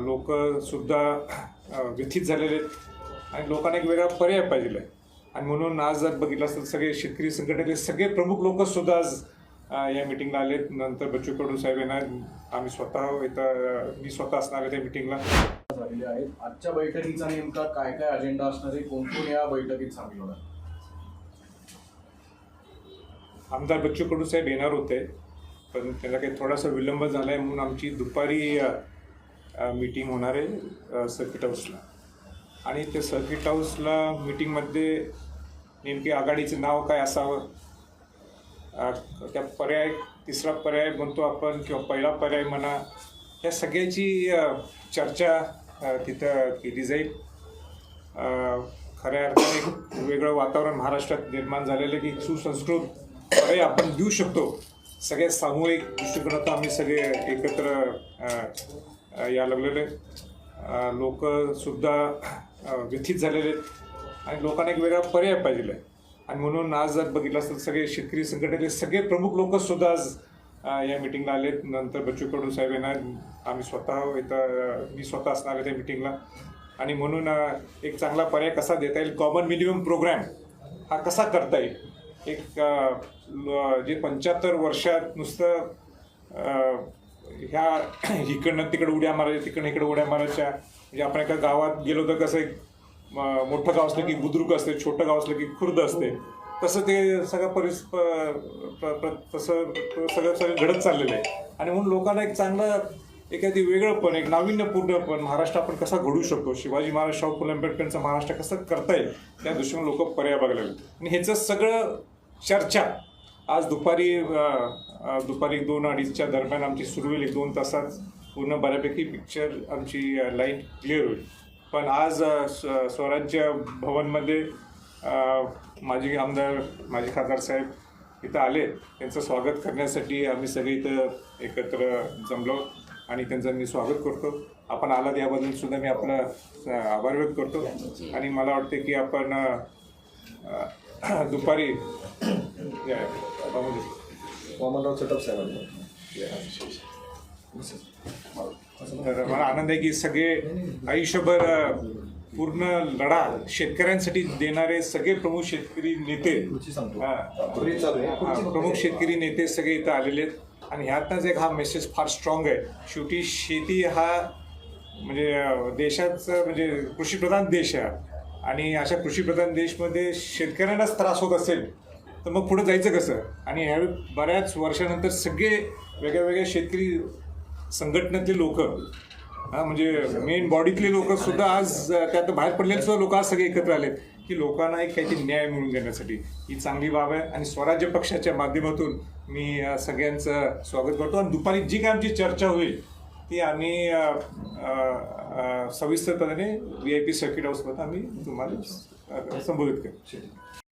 लोक सुद्धा अ, व्यथित झालेले आहेत. आणि लोकांना एक वेगळा पर्याय पाहिजे आहे. आणि म्हणून आज जर बघितलं असेल सगळे शेतकरी संघटनेतले सगळे प्रमुख लोक सुद्धा आज या मिटिंगला आलेत नंतर बच्चू कडू साहेब येणार. आम्ही स्वतः इथं मी स्वतः असणार आहे त्या मिटिंगला झालेले आहेत आजच्या बैठकीचा नेमका काय काय अजेंडा असणार आहे? कोण कोण या बैठकीत सामील होणार? आमदार बच्चू कडू साहेब येणार होते पण त्याला काही थोडासा विलंब झाला आहे म्हणून आमची दुपारी मीटिंग होणार आहे सर्किट हाऊसला आणि त्या सर्किट हाऊसला मीटिंगमध्ये नेमकी आघाडीचं नाव काय असावं? त्या पर्याय तिसरा पर्याय म्हणतो आपण किंवा पहिला पर्याय म्हणा या सगळ्याची चर्चा तिथं केली जाईल. खऱ्या अर्थाने एक वेगळं वातावरण महाराष्ट्रात निर्माण झालेलं की सुसंस्कृत पर्याय आपण देऊ शकतो. सगळ्या सामूहिक दृष्टिकोनातून आम्ही सगळे एकत्र या लागलेले. लोक सुद्धा व्यथित झालेले आहेत. आणि लोकांना एक वेगळा पर्याय पाहिजे आहे. आणि म्हणून आज जर बघितलं असेल सगळे शेतकरी संघटनेचे सगळे प्रमुख लोक सुद्धा आज या मिटिंगला आलेत. नंतर बच्चू कडू साहेब येणार. आम्ही स्वतः इथं मी स्वतः असणार आहे त्या मिटिंगला. आणि म्हणून एक चांगला पर्याय कसा देता येईल? कॉमन मिनिमम प्रोग्रॅम हा कसा करता येईल? एक जे पंच्याहत्तर वर्षात नुसतं ह्या इकडनं तिकडं उड्या मारायच्या तिकडनं इकडं उड्या मारायच्या. म्हणजे आपण एका गावात गेलो तर कसं एक मोठं गाव असलं की बुद्रुक असते छोटं गाव असलं की खुर्द असते. तसं ते सगळं परिस प- तसं सगळं सगळं घडत चाललेलं आहे. आणि म्हणून लोकांना एक चांगलं एखादी वेगळंपण एक नाविन्यपूर्णपण महाराष्ट्र आपण कसा घडू शकतो? शिवाजी महाराज शाहू फुले आंबेडकरांचा महाराष्ट्र कसं करता येईल? त्या दृष्टीने लोक पर्याय बघायला लागले. आणि ह्याचं सगळं चर्चा आज दुपारी दुपारी दोन अडीचच्या दरम्यान आमची सुरू होईल एक दोन तासात पूर्ण बऱ्यापैकी पिक्चर आमची लाईन क्लिअर होईल. पण आज स्वराज्य भवनमध्ये माजी आमदार माजी खासदार साहेब इथं आले. त्यांचं स्वागत करण्यासाठी आम्ही सगळे इथं एकत्र जमलो आणि त्यांचं मी स्वागत करतो. आपण आलात याबद्दल सुद्धा मी आपला आभार व्यक्त करतो. आणि मला वाटते की आपण दुपारी. या, बाबूजी. वामनराव चटप साहेबांनी. तर मला आनंद आहे की सगळे आयुष्यभर पूर्ण लढा शेतकऱ्यांसाठी देणारे सगळे प्रमुख शेतकरी नेते. प्रमुख शेतकरी नेते सगळे इथं आलेले आहेत. आणि ह्यातनंच एक हा मेसेज फार स्ट्रॉंग आहे. शेवटी शेती हा म्हणजे देशाचं म्हणजे कृषीप्रधान देश आहे आणि अशा कृषीप्रधान देशमध्ये शेतकऱ्यांनाच त्रास होत असेल तर मग पुढे जायचं कसं? आणि यावेळी बऱ्याच वर्षानंतर सगळे वेगळ्या वेगळ्या शेतकरी संघटनेतले लोक हां म्हणजे मेन बॉडीतले लोक सुद्धा आज त्यात बाहेर पडलेले सुद्धा लोक आज सगळे एकत्र आलेत की लोकांना एक काहीतरी न्याय मिळून देण्यासाठी. ही चांगली बाब आहे. आणि स्वराज्य पक्षाच्या माध्यमातून मी सगळ्यांचं स्वागत करतो. आणि दुपारी जी काय आमची चर्चा होईल ती आम्ही सविस्तरपणे व्ही आय पी सर्किट हाऊसमध्ये आम्ही तुम्हाला संबोधित करू